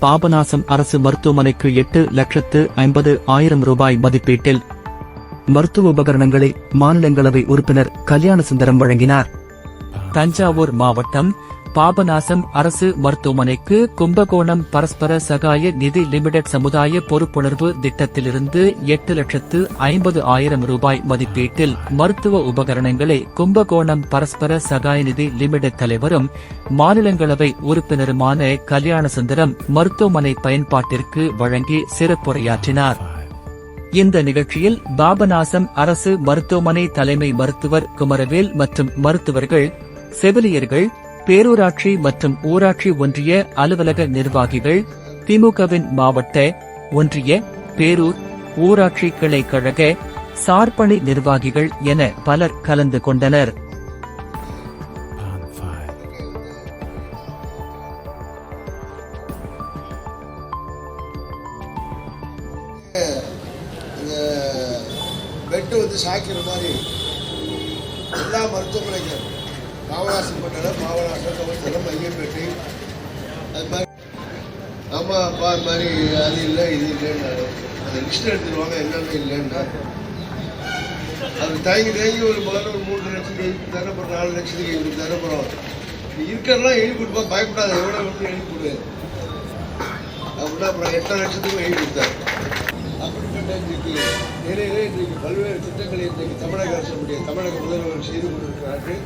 பாபநாசம் அரசு மருத்துவமனைக்கு எட்டு லட்சத்து ஐம்பது ஆயிரம் ரூபாய் மதிப்பீட்டில் மருத்துவ உபகரணங்களை மாநிலங்களவை உறுப்பினர் கல்யாண சுந்தரம் வழங்கினார். தஞ்சாவூர் மாவட்டம் பாபநாசம் அரசு மருத்துவமனைக்கு கும்பகோணம் பரஸ்பர சகாய நிதி லிமிடெட் சமுதாய பொறுப்புணர்வு திட்டத்திலிருந்து எட்டு லட்சத்து ஐம்பது ஆயிரம் ரூபாய் மதிப்பீட்டில் மருத்துவ உபகரணங்களை கும்பகோணம் பரஸ்பர சகாய நிதி லிமிடெட் தலைவரும் மாநிலங்களவை உறுப்பினருமான கல்யாணசுந்தரம் மருத்துவமனை பயன்பாட்டிற்கு வழங்கி சிறப்புரையாற்றினார். இந்த நிகழ்ச்சியில் பாபநாசம் அரசு மருத்துவமனை தலைமை மருத்துவர் குமரவேல் மற்றும் மருத்துவர்கள் செவிலியர்கள் பேரூராட்சி மற்றும் ஊராட்சி ஒன்றிய அலுவலக நிர்வாகிகள் திமுகவின் மாவட்ட ஒன்றிய பேரூர் ஊராட்சி கிளை கழக சார்பணி நிர்வாகிகள் என பலர் கலந்து கொண்டனர். பெட்டு வந்து சாய்க்கிற மாதிரி எல்லா மருத்துவமனைகளும் பாவனாசம் மண்டலம் பாவனாசம் கவசலம் ஐயம்பேட்டை அது மாதிரி ஆமாம் அப்பா அது மாதிரி அது இல்லை இது இல்லைன்னு அந்த லிஸ்ட் எடுத்துருவாங்க என்னென்ன இல்லைன்னா. அது தயங்கி தயங்கி ஒரு முதல்ல ஒரு மூன்று லட்சத்துக்கு எழுதி தரப்படுற நாலு லட்சத்துக்கு எழுதி தரப்படுறோம் இருக்கிறதெல்லாம் எழுதி கொடுப்பா பயப்படாத எவ்வளோ வந்து எழுதி கொடு. அப்படின்னா அப்புறம் எட்டரை லட்சத்துக்கும் எழுதி கொடுத்தாரு. அப்படிப்பட்ட இன்றைக்கு நிறைய இன்றைக்கு பல்வேறு திட்டங்களை இன்றைக்கு தமிழக அரசுடைய தமிழக முதல்வர் செய்து கொண்டிருக்கிறார்கள்.